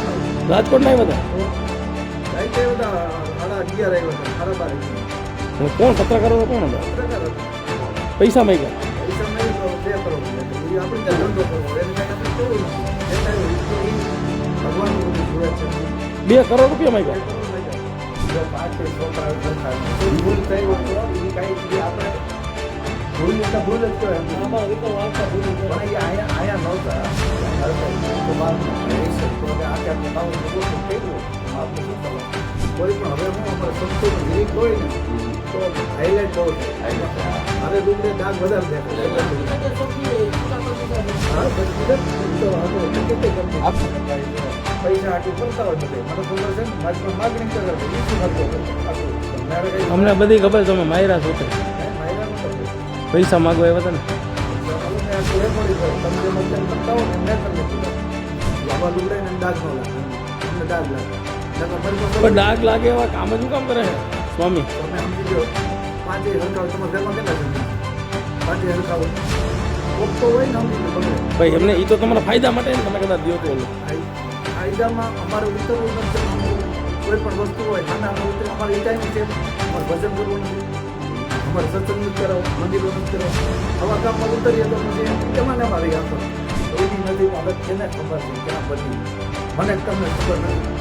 આવ્યા? રાજકોટ ના આવ્યા તો રાઈતે બધા હતા કોણ પત્રકારો કોણ હતા? પૈસા માંગ્યા? બે કરોડ રૂપિયા માંગ્યા? ભૂલ એટલે ભૂલ જ કહેવાય. આયા આયા નહોતા. લોકો? કોઈ પણ હવે હું અમારે સંસ્કૃતિ ગીરીક હોય ને તો હાઈલાઇટ બહુ થાય મારે ડુંગળે ડાઘ વધારે પૈસા આટલું કરતા હોય બધે. મને ખબર છે ને મારી માગણી કરતો અમને બધી ખબર છે તમે માયરા છો પૈસા માગવા આવ્યા હતા ને? ડાઘ લાગે. એવા કામ જ કામ કરે છે? સ્વામી. ભાઈ એમને એ તો તમારા ફાયદા માટે ને તમે કદાચ દો તો ફાયદામાં અમારે ઉતરવું કોઈ પણ વસ્તુ હોય અમે ઉતરે અમારે એ ટાઈમ છે. અમારે ભજન કરવું નથી અમારે સત્સંગ કરો મંદિરો કરો. આવા કામમાં ઉતરીએ તો પછી એમાં ને અમારે આખો એવી નથી છે ને ખબર છે ક્યાં બધી મને તમને ખબર નથી.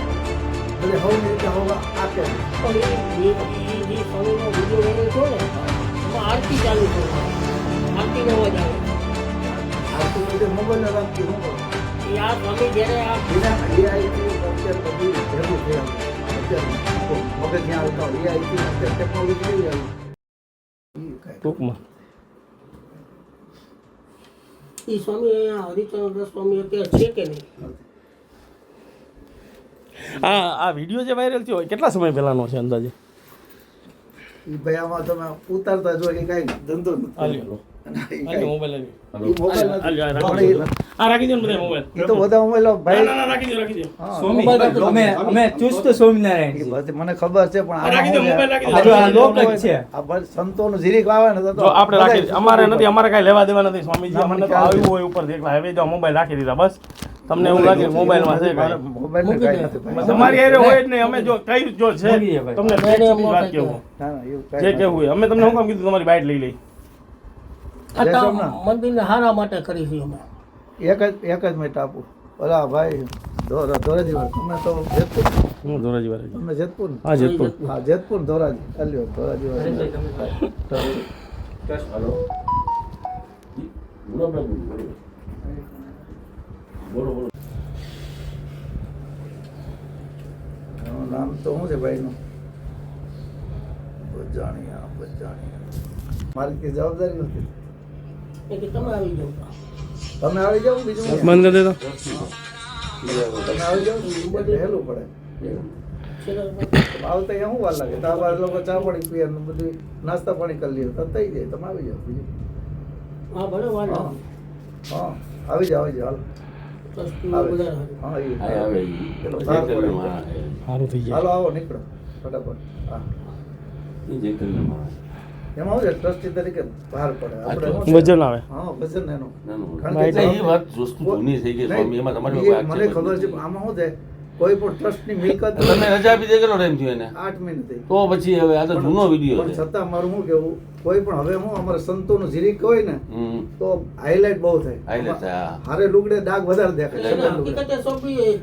એટલે હવે રીતે હવે આપે. પણ એ જે સ્વામીનો વીડિયો ને એમાં આરતી ચાલુ છે. આરતીનો અવાજ આવે. આરતી બધે મોબાઈલને રાખતી હું આ સ્વામી જ્યારે આ એના AI અત્યારે બધું ભેગું થયું અત્યારે મગજ જ્યાં આવતા હોય. અત્યારે ટેકનોલોજી આવી? ટૂંકમાં. એ સ્વામી અહીંયા હરિચંદ્ર સ્વામી અત્યારે છે કે નહીં? આ આ વીડિયો જે વાયરલ થયો કેટલા સમય પહેલાનો છે અંદાજે? ઈ ભાઈ આમાં તમે ઉતારતા જો કે કાંઈ ધંધો નથી. ને ના, ના, ના, હા, મને ખબર છે પણ સંતો સંતોનું જીરીક આવે ને તો આપડે રાખી અમારે નથી અમારે કાંઈ લેવા દેવા નથી સ્વામીજી અમને મને આવ્યું હોય ઉપર એકલા હવે જો મોબાઈલ રાખી દીધા બસ. તમને એવું લાગે મોબાઈલ મોબાઈલમાં છે મોબાઈલ કાંઈ મોબાઈલને નથી તમારી હારે હોય જ નહીં અમે જો કઈ જો છે. તમને મેં ના, ના, જે કેવું હોય. અમે તમને શું કામ કીધું તમારી બાઇટ લઈ લઈ. મંદિરને હારા માટે કરી છે અમે. એક જ એક જ મિનિટ આપું. ઓલા ભાઈ ધોરા ધોરાજી વાળા. તમે તો જેતપુર. હું ધોરાજી વાળા તમે જેતપુર હા જેતપુર. હા જેતપુર ધોરાજી. ચાલ્યો ધોરાજી વાળા. નામ તો શું છે ભાઈનું? બજાણિયા બજાણિયા. મારી કઈ જવાબદારી નથી. કે તમે આવી જાઓ. તમે આવી જાઓ બીજું? બંધ કરી દેતો? તમે આવી જાઓ બધું હેલું પડે આવતા અહીંયા શું વાર લાગે તો આ લોકો ચા પાણી પીએ ને બધું નાસ્તા પાણી કરી લઈએ તો થઈ જાય. તમે આવી જાઓ બીજું. હા ભલે વાર હા. આવી જાઓ આવી જાઓ હાલો. આવો. નીકળો. ફટાફટ. હા. એમાં શું ટ્રસ્ટી તરીકે બહાર પડે. આપણે વજન આવે. હા વજન એનું. કારણ કે એ વાત વસ્તુ જૂની થઈ ગઈ સ્વામી એમાં તમારી મને ખબર છે આમાં શું છે? કોઈ પણ ટ્રસ્ટની મિલકત તમે રજા આપી દે કેટલો ટાઈમ થયો એને. આઠ મહિને તો પછી હવે આ તો જૂનો વીડિયો છે. છતાં મારું શું કેવું કોઈ પણ હવે હું અમારે સંતોનું જીરીક હોય ને તો હાઇલાઇટ બહુ થાય. હાઇલાઇટ હારે લુગડે ડાઘ વધારે દેખાય.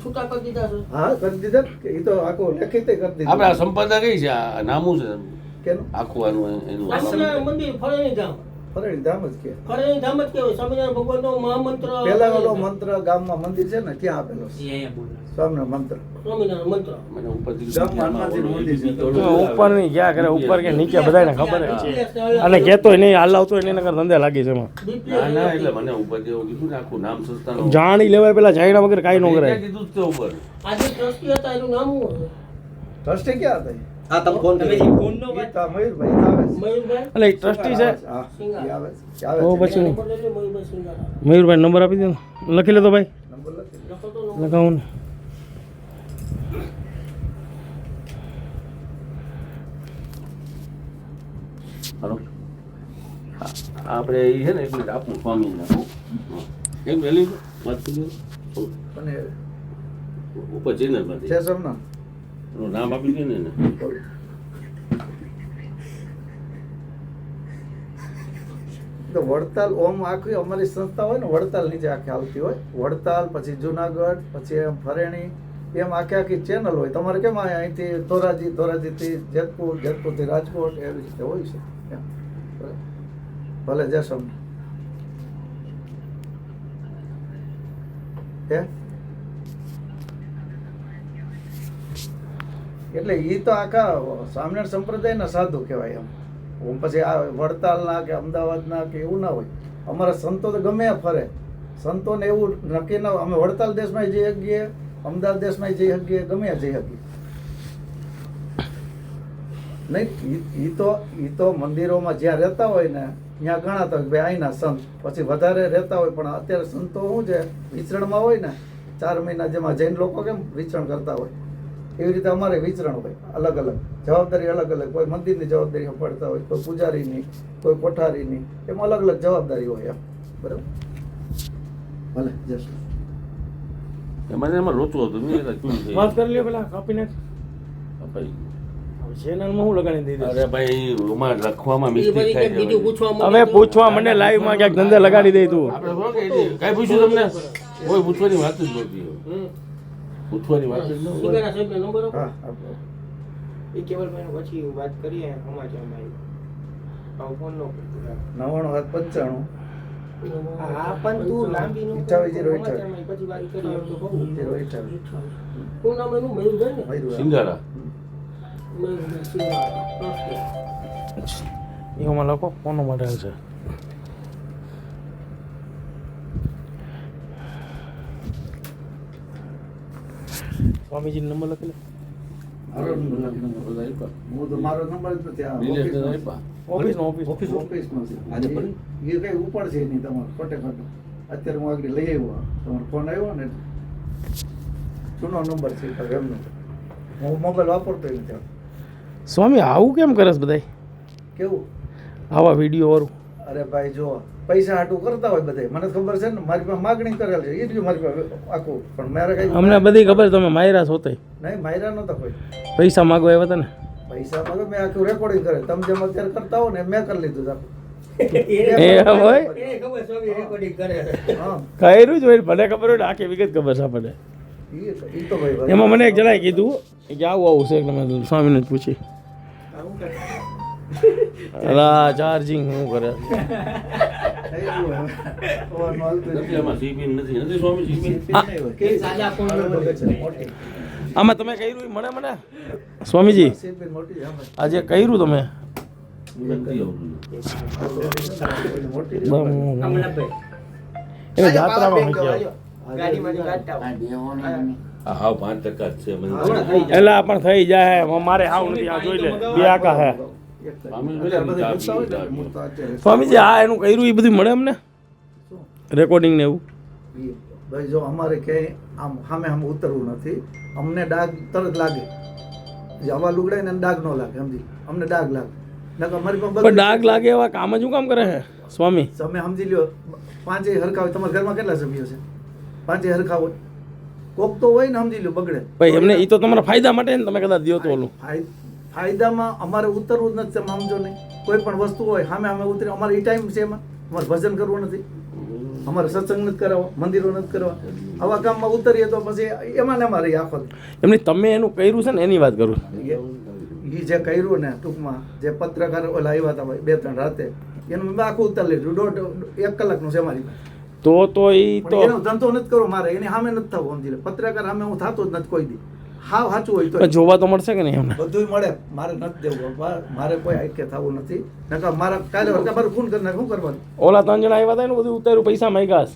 છૂટા કરી દીધા હા કરી દીધા એ તો આખો લેખિત કરી આપણે આ સંપાદક સંપદા કઈ છે? આ નામું છે. કેનું? આખું આનું એનું સ્વામિનારાયણ મંદિર. ફળેની ધામ. ફરેણી ધામ જ કે. ફળેની ધામ જ કહેવાય. સ્વામિનારાયણ ભગવાનનો મહામંત્ર પેલા વાળો મંત્ર ગામમાં મંદિર છે ને ત્યાં આપેલો છે. મંત્ર. સ્વામિનારાયણ મંત્ર. મને ઉપરથી ગામમાં હનુમાનજીનું મંદિર છે. ઉપરની ક્યાં કરે? ઉપર કે નીચે બધાને ખબર છે અને કહેતો નહીં હાલ આવતો એની નગર ધંધે લાગી છે એમાં. ના ના એટલે મને ઉપરથી એવું કીધું ને આખું નામ સંસ્થાનું. જાણી લેવાય પેલા જાણ્યા વગર કઈ ન કરાય. ક્યાં કીધું જ તે ઉપર. આજે ટ્રસ્ટી હતા એનું નામ શું હતું? ટ્રસ્ટી ક્યાં હતા? હા તમે ફોન ગીતા મયુરભાઈ આવે મયુરભાઈ? એટલે એક ટ્રસ્ટી છે. હા આવે આવે ઓ પછી નંબર મયુરભાઈ નંબર આપી દો લખી લેતો ભાઈ. નંબર લખી. લખાવું ને. હાલો. હા, આપણે એ છે ને એક મિનિટ આપું સ્વામીને એક મિનિટ વાત કરી ઉપર જઈને છે સરના એનું નામ આપી દે ને તો વડતાલ ઓમ આખી અમારી સંસ્થા હોય ને, વડતાલ નીચે આખી આવતી હોય. વડતાલ, પછી જુનાગઢ, પછી એમ ફરેણી, એમ આખી આખી ચેનલ હોય. તમારે કેમ અહીંથી ધોરાજી, ધોરાજીથી જેતપુર, જેતપુરથી રાજકોટ, એવી રીતે હોય છે. ભલે જશો હે? એટલે એ તો આખા સ્વામિનારાયણ સંપ્રદાયના સાધુ કહેવાય એમ. પછી આ વડતાલના કે અમદાવાદના કે એવું ના હોય. અમારા સંતો તો ગમે ફરે. સંતોને એવું નક્કી ના અમે વડતાલ દેશમાં જઈ શકીએ, અમદાવાદ દેશમાં જઈ શકીએ, ગમે જઈ શકીએ. નહીં એ તો એ તો મંદિરોમાં જ્યાં રહેતા હોય ને, ત્યાં ગણાતા હોય ભાઈ અહીંના સંત. પછી વધારે રહેતા હોય, પણ અત્યારે સંતો શું છે? વિચરણમાં હોય ને, ચાર મહિના જેમાં જૈન લોકો કેમ વિચરણ કરતા હોય? એવી રીતે અમારે વિચરણ હોય અલગ અલગ. જવાબદારી અલગ અલગ. કોઈ મંદિરની જવાબદારી સંભાળતા હોય કોઈ પૂજારીની કોઈ કોઠારીની એમ અલગ અલગ જવાબદારી હોય એમ. બરાબર? ભલે જય મને એમાં લોચો હતો મેં કીધું છે? વાત કરી લ્યો પેલા કાપીને ભાઈ, ચેનલમાં હું લગાડી દીધી અરે ભાઈ ઓમાં લખવામાં મિસ્ટેક થાય છે બીજું ભાઈ. પૂછવા હવે પૂછવા મને લાઈવમાં ક્યાંક ધંધે લગાડી દે તું. આપણે? કાંઈ પૂછ્યું તમને? કોઈ પૂછવાની વાત જ નહોતી હમ. પૂછવાની વાત નંબર હા એ કેવલભાઈ પછી વાત કરીએ સમાચારમાં આવું ફોન નો. નવ્વાણું હાથ પંચાણું હા પણ તું લાંબી નો અઠ્ઠાવીસ જીરો અઠ્ઠાવીસ. સમાચારમાં પછી વાત કરીએ તો કહું. જીરો અઠ્ઠાવીસ. શું નામ એનું મયુરભાઈ ને સિંગારા સિંઘાડા. ઓકે. એમાં લખો કોનો માટે છે સ્વામીજી નંબર લખી લે મારો નંબર લખી નાખો. બધા આપ્યા. હું તો મારો નંબર જ નથી આ રિલેશન ઓફિસનો. આપ્યા. ઓફિસ નો ઓફિસ ઓફિસ ઓફિસમાં છે. આજે પણ? એ કઈ ઉપાડ છે નહીં તમારે ખોટે ખોટું. અત્યારે હું આગળ લઈ આવ્યો. તમારો ફોન આવ્યો ને જૂનો નંબર છે એમનો. હું મોબાઈલ વાપરતો નથી સ્વામી આવું કેમ કરે છે બધાય? કેવું? આવા વીડિયો વાળું. અરે ભાઈ જો. પૈસા હાટું કરતા હોય બધા. મને ખબર છે ને મારી પાસે માગણી કરેલ છે. એટલી મારી પાસે આખું. પણ મારે કઈ અમને બધી ખબર છે તમે માયરા છો તોય. નહીં માયરા નતા કોઈ. પૈસા માગવા આવ્યા હતા ને? પૈસા માગો મેં આખું રેકોર્ડિંગ કરે તમે જેમ અત્યારે કરતા હો ને મેં કરી લીધું તા એ કર્યું જ હોય ભલે ખબર હોય ને આખી વિગત ખબર છે આપણને. એમાં મને એક જણાએ કીધું કે આવું આવું છે એટલે સ્વામીને જ પૂછી. ચાર્જિંગ શું કરે? આમાં તમે કર્યું ઈ મને મને સ્વામીજી. આજે કર્યું તમે નથી આવતું. મોટી છે. બરાબર. કમલાભાઈ. એ જાત્રામાં પાંચ ટકા છે. એલા પણ થઈ જાય મારે આવું નથી આ જોઈ લે બે આકા હે સ્વામીજી આ એનું કર્યું એ બધું મળે અમને? રેકોર્ડિંગ ને એવું? ભાઈ જો અમારે ક્યાંય આમ સામે આમ ઉતરવું નથી. અમને ડાઘ તરત લાગે. જે હવા લુગડાય ને ડાઘ ન લાગે સમજી? અમને ડાઘ લાગે. નકર અમારી પાસે પણ ડાઘ લાગે એવા કામ જ શું કામ કરે છે સ્વામી? તમે સમજી લ્યો પાંચેય હરખા હોય તમારા ઘરમાં કેટલા સભ્યો છે? પાંચેય હરખા હોય. કોક તો હોય ને સમજી લ્યો બગડે. ભાઈ એમને એ તો તમારા ફાયદા માટે ને તમે કદાચ દો તો ઓલું. ફાય- ફાયદામાં અમારે ઉતરવું જ નથી સમજો ને કોઈ પણ વસ્તુ હોય સામે અમે ઉતરી અમારે એ ટાઈમ છે એમાં. અમારે ભજન કરવું નથી. અમારે સત્સંગ નથી કરવા મંદિરો નથી કરવા. આવા કામમાં ઉતરીએ તો પછી એમાં ને અમારે આખો એમને તમે એનું કર્યું છે ને એની વાત કરું એ જે કર્યું ને ટૂંકમાં જે પત્રકાર ઓલા આવ્યા હતા બે ત્રણ રાતે એનું મેં આખું ઉતાર લીધું. દોઢ એક કલાકનું છે મારી તો તો એ તો એનો ધંધો નથી કરવો મારે એની સામે નથી થવું સમજી પત્રકાર સામે હું થતો જ નથી કોઈ દી. હાવ સાચું હોય તો જોવા તો મળશે કે નહીં એમને? બધું મળે. મારે નથી દેવું મારે કોઈ આઈકે થવું નથી. નકર મારા કાલે વળકા મારું ફોન કરી શું કરવાનું? ઓલા ત્રણ જણા આવ્યા હતા ને બધું ઉતાર્યું પૈસા માંગ્યા છે.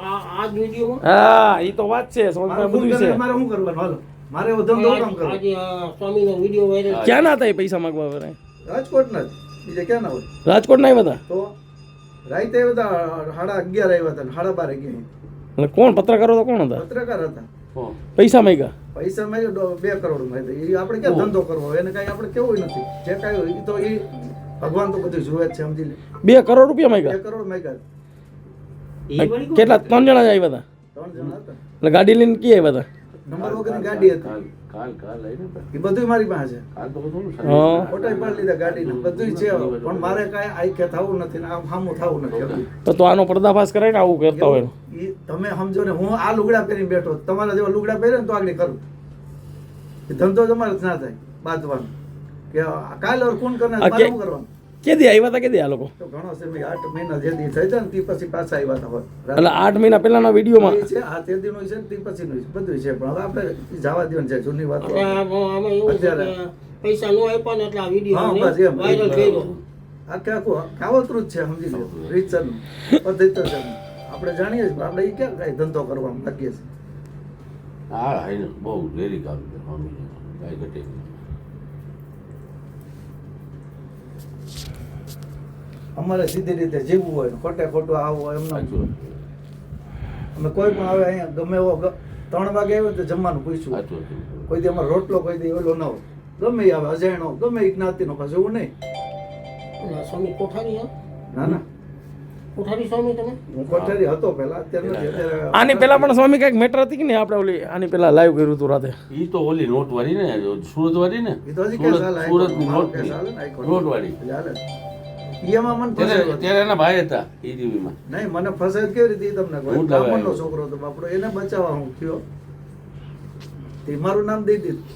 આ આ જ વિડીયોમાં હા. એ તો વાત છે મારે બધું છે. મારે શું કરવાનું? હાલો. મારે ધંધો કામ કરવો. સ્વામીનો વીડિયો વાયરલ ક્યાં ના હતા એ પૈસા માંગવા વાળા? રાજકોટના જ. બીજે ક્યાં ના હોય? રાજકોટ ના આવ્યા હતા તો રાતે આવ્યા હતા સાડા અગિયાર આવ્યા હતા ને સાડા બાર અગિયાર. એટલે કોણ? પત્રકારો તો કોણ હતા? પત્રકાર હતા. હો. પૈસા માંગ્યા? પૈસા મેં બે કરોડ માંગ્યા એ આપણે ક્યાં ધંધો કરવો? હોય? એને કઈ આપણે કેવું નથી. જે કઈ હોય એ તો એ ભગવાન તો બધું જુએ છે સમજી લે. બે કરોડ રૂપિયા બે કરોડ માંગ્યા? કેટલા? ત્રણ જણા જ આવ્યા હતા. ત્રણ જણા હતા. એટલે ગાડી લઈને ક્યાં આવ્યા હતા? નંબર વગરની ગાડી હતી. કાલ કાલ લઈને એ બધું મારી પાસે. કાલ તો બધું હા. ફોટા પણ લીધા ગાડીના બધું છે પણ મારે કાંઈ આઈકે થવું નથી ને આમ સામું થવું નથી તો તો આનો પર્દાફાશ કરાય ને આવું કરતા હોય તમે સમજો ને હું આ લુગડા પહેરીને બેઠો તમારા જેવા લુગડા પહેરે ને તો આગળ કરું એ ધંધો તમારે ના થાય બાંધવાનો. કે કાલ કાલે ઓર કોણ કરનાર? મારે શું કરવાનું? કેદી આવ્યા હતા કેદી આ લોકો? તો ઘણો સમય આઠ મહિના જે દી થઈ જાય ને તે પછી પાછા આવ્યા હતા. હોય એટલે આઠ મહિના પહેલાના વિડીયોમાં છે આ તે દીનું છે ને તે પછીનું છે બધું છે પણ હવે આપણે જવા દો છે જૂની વાત. આમાં એવું છે અત્યારે. પૈસા નો આપ્યા ને એટલે આ હા, વીડિયો બસ એમ. વાયરલ કર્યો. આખે આખું કાવતરું જ છે સમજી લો. રીતસરનું. છે. આપણે જાણીએ છીએ આપણે એ ક્યાં કાંઈ ધંધો કરવામાં લાગીએ છીએ? હા હા બહુ ઝેરી કામ છે કાંઈ ઘટે નહીં. અમારે સીધી રીતે જીવવું હોય ને ખોટે ખોટું આવું હોય એમને. અમે કોઈ પણ આવે અહીંયા ગમે એવો ત્રણ વાગે આવ્યો તો જમવાનું પૂછ્યું. કોઈ દી અમારો રોટલો કોઈ દી ઓલો ન હોય ગમે આવે અજાણો ગમે જ્ઞાતિનો પાછું એવું નહીં. સ્વામી કોઠારી ના ના. કોઠારી સ્વામી તમે? કોઠારી હતો પહેલા અત્યારે આની પેલા પણ સ્વામી કંઈક મેટર હતી કે નહીં? આપણે ઓલી આની પેલા લાઈવ કર્યું હતું રાતે. ઈ તો ઓલી નોટ વાળી ને? સુરત વાળી ને? સુરત નોટ વાળી એમાં મને ત્યારે ફસાયો ત્યારે એના ભાઈ હતા ઈજીવીમાં નહીં મને ફસાયો કેવી રીતે તમને દવા બ્રાહ્મણનો છોકરો હતો બાપડો. એને બચાવવા હું થયો. તે મારું નામ દઈ દીધું.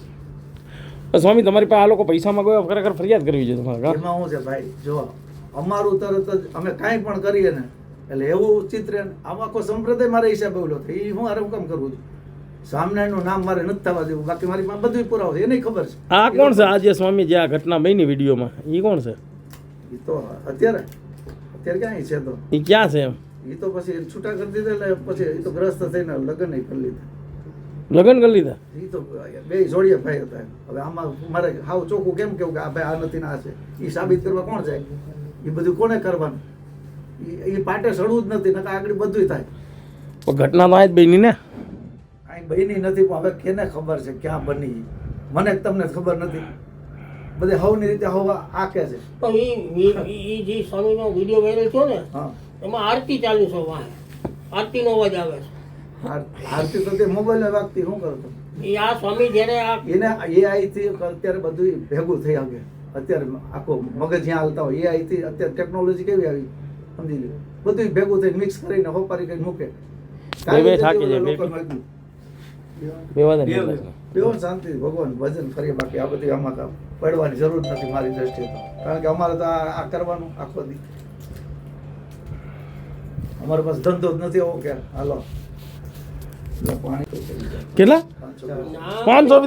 સ્વામી તમારી પાસે આ લોકો પૈસા માંગો ખરેખર ફરિયાદ કરવી છે તમારે એમાં શું છે ભાઈ જો અમારું તરત જ અમે કાંઈ પણ કરીએ ને એટલે એવું ચિત્ર આમાં કોઈ સંપ્રદાય મારા હિસાબે ઓલો થાય. એ હું આરામ કામ કરું છું. સ્વામિનારાયણનું નામ મારે નથી થવા દેવું. બાકી મારી પાસે બધું પુરાવો છે. એને ખબર છે. આ કોણ છે આ જે સ્વામી જે આ ઘટના બની વિડીયોમાં? એ કોણ છે? એ તો અત્યારે? અત્યારે ક્યાં છે તો? એ ક્યાં છે એમ? એ તો પછી છૂટા કરી દીધા એટલે પછી એ તો ગ્રસ્ત થઈને લગ્ન કરી લીધા. લગ્ન કરી લીધા? એ તો બે જોડીએ ભાઈ હતા હવે આમાં મારે હાવ ચોખ્ખું કેમ કેવું કે આ ભાઈ આ નથી ના છે? એ સાબિત કરવા કોણ જાય? એ બધું કોને કરવાનું? એ પાટે સડવું જ નથી નકા આગળ બધું થાય. પણ ઘટના તો આ જ બની ને? કાંઈ બની નથી પણ હવે કેને ખબર છે ક્યાં બની મને તમને ખબર નથી. બધે હવની રીતે હવ આ કે છે. પણ ઈ ઈ- ઈ જે સ્વામીનો વીડિયો વાયરલ થયો ને એમાં આરતી ચાલુ છે વાહ. આરતીનો અવાજ આવે છે. આરતી તો તે મોબાઈલ વાગતી શું કરતો એ આ સ્વામી જ્યારે આ એને એ આઈથી અત્યારે બધું ભેગું થઈ આવે અત્યારે આખો મગજ જ્યાં હાલતા હોય એ આઈથી અત્યારે ટેકનોલોજી કેવી આવી? સમજી લો બધું ભેગું થઈ મિક્સ કરીને હોપારી કરી મૂકે. બે બે થાકી જાય, બે બે. મળ્યું. બેવા દે નીકળે. બેવો ને શાંતિ ભગવાન ભજન કરીએ બાકી આ બધી આમાં પડવાની જરૂર નથી મારી દ્રષ્ટિએ તો. કારણ કે અમારે તો આ કરવાનું આખો દી. અમારે પાસે ધંધો જ નથી એવો કે હાલો. કેટલા? પાંચસો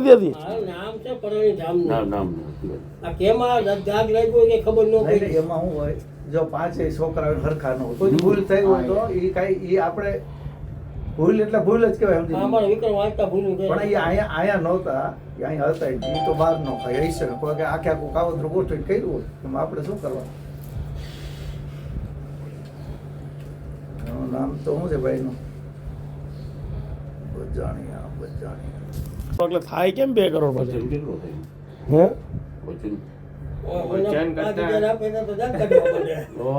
એમાં શું હોય? જો પાંચેય છોકરા હરખા નો કોઈ ભૂલ થઈ હોય તો એ. કઈ એ આપણે ભૂલ એટલે ભૂલ જ કહેવાય સમજી વિક્રમ વાંચતા ભૂલું પણ એ અહીંયા અહીંયા નહોતા એ અહીંયા હતા એ તો બહાર ન ખાય હશે ને કોઈ કે આખે આખું કાવતરું ગોઠવીને કર્યું હોય એમાં આપણે શું કરવાનું? નામ તો શું છે ભાઈનું? બજાણિયા બજાણિયા. એટલે થાય કેમ બે કરોડ વચન હે? વચન વચન પાંચ હજાર આપે તો તો દાગ કાઢવા માંડે. તો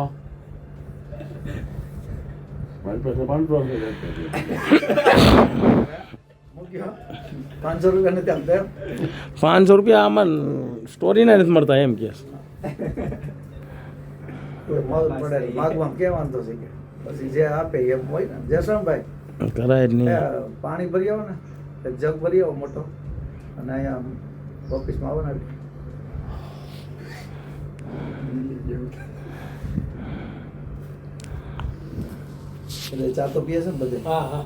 મારી પાસે પાંચસો પાંચસો રૂપિયા નથી આપતા પાંચસો રૂપિયા આમાં સ્ટોરીના નથી મળતા એમ કે. માગવામાં કે વાંધો છે કે. પછી જે આપે એમ હોય ને જસણભાઈ. કરાય નહીં. પાણી ભરી આવો ને જગ ભરી આવો મોટો. અને અહીંયા ઓફિસમાં આવો ને. એટલે ચા તો પીએ છે ને બધે? હા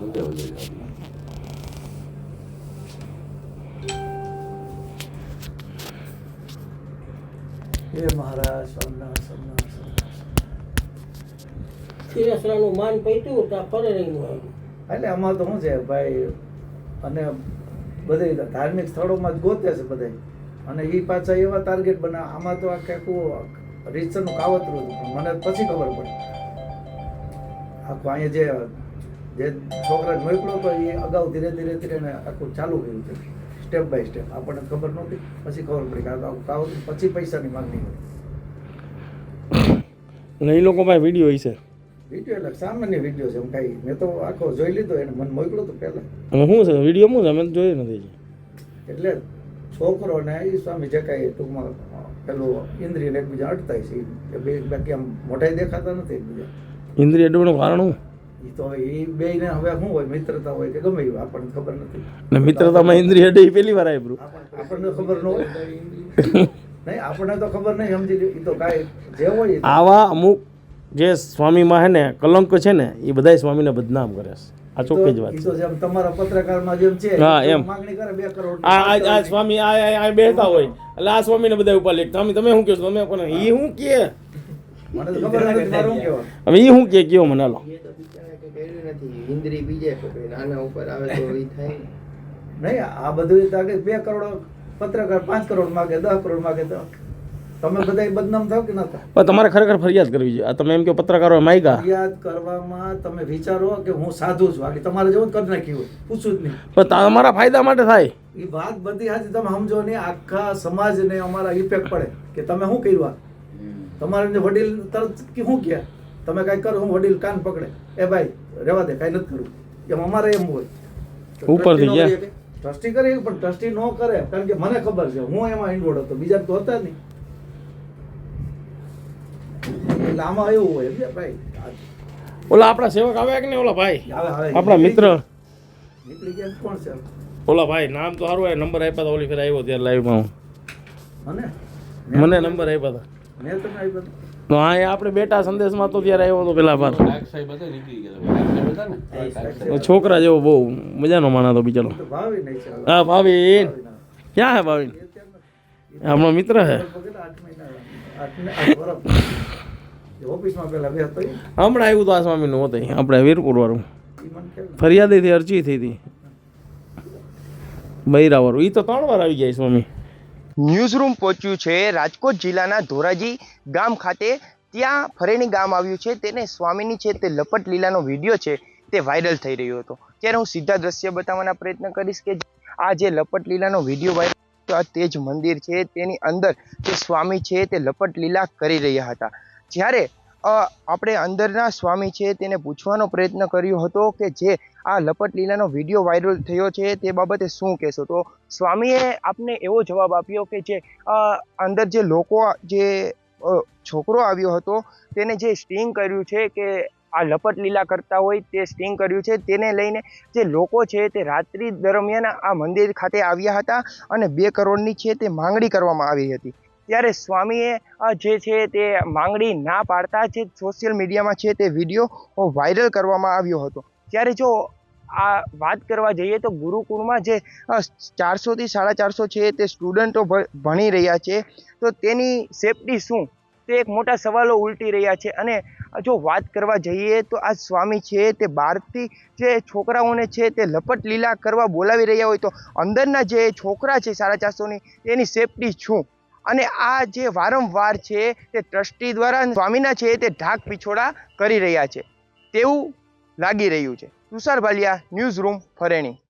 મહારાજ સ્વામિનારાયણ. ખીરસરાનું માન પૈતું ત્યાં પરણીનું આવ્યું. એટલે આમાં તો શું છે ભાઈ અને બધે ધાર્મિક સ્થળોમાં જ ગોતે છે બધે. અને એ પાછા એવા ટાર્ગેટ બનાવે. આમાં તો આ આખું રીતસરનું કાવતરું હતું મને પછી ખબર પડી. આખું અહીંયા જે જે છોકરા મોકલો તો એ અગાઉ ધીરે ધીરે ધીરે એને આખું ચાલુ ગયું છે સ્ટેપ બાય સ્ટેપ આપણને ખબર નહોતી. પછી ખબર પડી કે કાવતરું પછી પૈસાની માંગણી હોય. અને એ લોકો પાસે વીડિયો હશે? વીડિયો એટલે સામાન્ય વીડિયો છે એમ કાંઈ. મેં તો આખો જોઈ લીધો એને મને મોકલો તો પહેલાં. અને શું છે? વીડિયો શું છે? મેં જોયું નથી એટલે છોકરો ને એ સ્વામી જે કાંઈ ટૂંકમાં પેલું ઇન્દ્રિય ને એકબીજા અટતાય છે એ બે બાકી આમ મોટાઈ દેખાતા નથી એકબીજા? ઇન્દ્રિય અડવાનું કારણ શું? તો એ બે ને હવે શું હોય મિત્રતા હોય કે ગમે આપણને ખબર નથી. ને મિત્રતામાં ઇન્દ્રિય અડે એ પહેલી વાર આવ્યું આપણને ખબર ન હોય. નહીં આપણને તો ખબર નહીં સમજી. એ તો કાંઈ જે હોય આવા અમુક જે સ્વામીમાં હે ને કલંક છે ને એ બધા સ્વામીને બદનામ કરે છે. આ ચોખ્ખી જ વાત છે. તમારા પત્રકારમાં જેમ છે હા, એમ. માંગણી કરે બે કરોડ આ સ્વામી આ બેહતા હોય. એટલે આ સ્વામીને બધા ઉપર લે તમે તમે શું કહો છો? તમે પણ એ શું કે હવે એ શું કે કયો મને હાલો. એ તો બિચારા કે કર્યું નથી. ઇન્દ્રી બીજે પકડે નાના ઉપર આવે તો એ થાય નહીં આ બધું તો આગળ બે કરોડ પત્રકાર પાંચ કરોડ માગે દસ કરોડ માગે તો. તમે બધા બદનામ થાવ કે ના થાવ? તમારે ખરેખર ફરિયાદ કરવી જોઈએ. તમે એમ કે પત્રકારો માયગા ફરિયાદ કરવામાં તમે વિચારો કે હું સાધુ છું. બાકી તમારે જેવું જ કરી નાખ્યું હોય. પૂછું જ નહીં. પણ તમારા ફાયદા માટે થાય. એ વાત બધી હાજી તમે સમજો ને આખા સમાજને અમારા ઇફેક્ટ પડે. કે તમે શું કર્યું તમારે વડીલ તરત કે શું કહે તમે કાંઈ કરો હું વડીલ કાન પકડે. એ ભાઈ રહેવા દે કાંઈ નથી કરવું. એમ અમારે એમ હોય. ઉપરથી ગયા. ટ્રસ્ટી કરે પણ ટ્રસ્ટી ન કરે કારણ કે મને ખબર છે હું એમાં ઇન્વોલ્વ હતો. બીજા તો હતા નહીં. એટલે આમાં એવું હોય ભાઈ? ઓલા આપણા સેવક આવ્યા કે નહીં ઓલા ભાઈ? આવે આવે. આપણા મિત્ર. નીકળી ગયા કોણ છે? ઓલા ભાઈ નામ તો સારું નંબર આપ્યા હતા ઓલી ફેર આવ્યો ત્યારે લાઈવમાં મને હું. મને નંબર આપ્યા હતા. તો હા એ આપણે બેટા સંદેશમાં તો ત્યારે આવ્યો હતો પેલા. તો છોકરા જેવો બહુ મજાનો માણા તો બિચારો હા ભાવિન. ક્યાં હે ભાવિન? આપણો મિત્ર હે. હમણાં આવ્યું તો આ સ્વામીનું હતું આપણે વીરપુર વાળું નથી. ફરિયાદેથી અરજી થઈ હતી. બૈરા વાળું એ તો ત્રણ વાર આવી ગયા સ્વામી. ન્યૂઝરૂમ પહોંચ્યું છે રાજકોટ જિલ્લાના ધોરાજી ગામ ખાતે. ત્યાં ફરેણી ગામ આવ્યું છે. તેને સ્વામીની છે તે લપટ લીલાનો વીડિયો છે તે વાયરલ થઈ રહ્યો હતો. ત્યારે હું સીધા દ્રશ્ય બતાવવાના પ્રયત્ન કરીશ કે આ જે લપટ લીલાનો વીડિયો વાયરલ આ તે જ મંદિર છે. તેની અંદર જે સ્વામી છે તે લપટ લીલા કરી રહ્યા હતા. જ્યારે આપણે અંદરના સ્વામી છે તેને પૂછવાનો પ્રયત્ન કર્યો હતો કે જે આ લપટ લીલાનો વીડિયો વાયરલ થયો છે તે બાબતે શું કહેશો? તો સ્વામીએ આપને એવો જવાબ આપ્યો કે જે અંદર જે લોકો, જે છોકરો આવ્યો હતો તેને જે સ્ટિંગ કર્યું છે કે આ લપટ લીલા કરતા હોય તે સ્ટિંગ કર્યું છે તેને લઈને જે લોકો છે તે રાત્રિ દરમિયાન આ મંદિર ખાતે આવ્યા હતા અને બે કરોડની છે તે માંગણી કરવામાં આવી હતી. ત્યારે સ્વામીએ જે છે તે માંગણી ના પાડતા જે સોશિયલ મીડિયામાં છે તે વીડિયો વાયરલ કરવામાં આવ્યો હતો. ત્યારે જો આ વાત કરવા જઈએ તો ગુરુકુળમાં જે ચારસોથી સાડા ચારસો છે તે સ્ટુડન્ટો ભણી રહ્યા છે. તો તેની સેફટી શું? તે એક મોટા સવાલો ઉલટી રહ્યા છે. અને જો વાત કરવા જઈએ તો આ સ્વામી છે તે બહારથી જે છોકરાઓને છે તે લપટ લીલા કરવા બોલાવી રહ્યા હોય તો અંદરના જે છોકરા છે સાડા ચારસોની તેની સેફટી શું? અને આ જે વારંવાર છે તે ટ્રસ્ટી દ્વારા સ્વામીના છે તે ઢાક પીછોડા કરી રહ્યા છે. તેવું લાગી રહ્યું છે. Tushar Bhaliya, news room, Fareni.